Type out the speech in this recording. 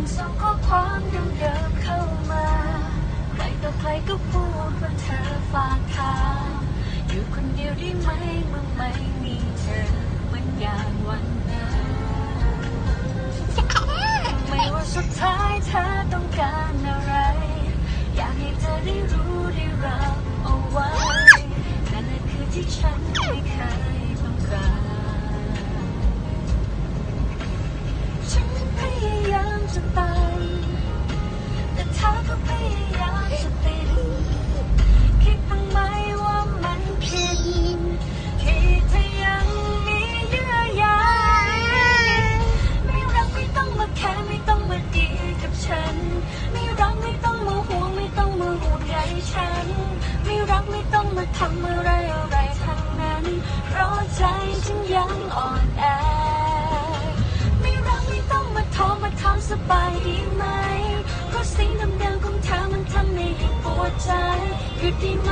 ยังส่งข้อความเดิมๆเข้ามา ใครต่อใครก็พูดว่าเธอฝากถามอยู่คนเดียวได้ไหมเมื่อไม่มีเธอมันอย่างวันนั้นไม่ว่าสุดท้ายเธอต้องการอะไร อยากให้เธอได้รู้ได้รับเอาไว้นั่นแหละคือที่ฉันไม่เคยต้องการ จะไป แต่เธอก็พยายามจะเป็นคิดบ้างไหมว่ามันผิดที่เธอยังมีเยื่อใยไม่รักไม่ต้องมาแค่ไม่ต้องมาดีกับฉัน ไม่รักไม่ต้องมาห่วงไม่ต้องมาห่วงใยฉัน ไม่รักไม่ต้องมาทำอะไรอะไรทั้งนั้น เพราะใจฉันยังอ่อนแอ สบายดีไหม เพราะสิ่งเดิมๆของเธอมันทำให้ปวดใจหยุดได้ไหม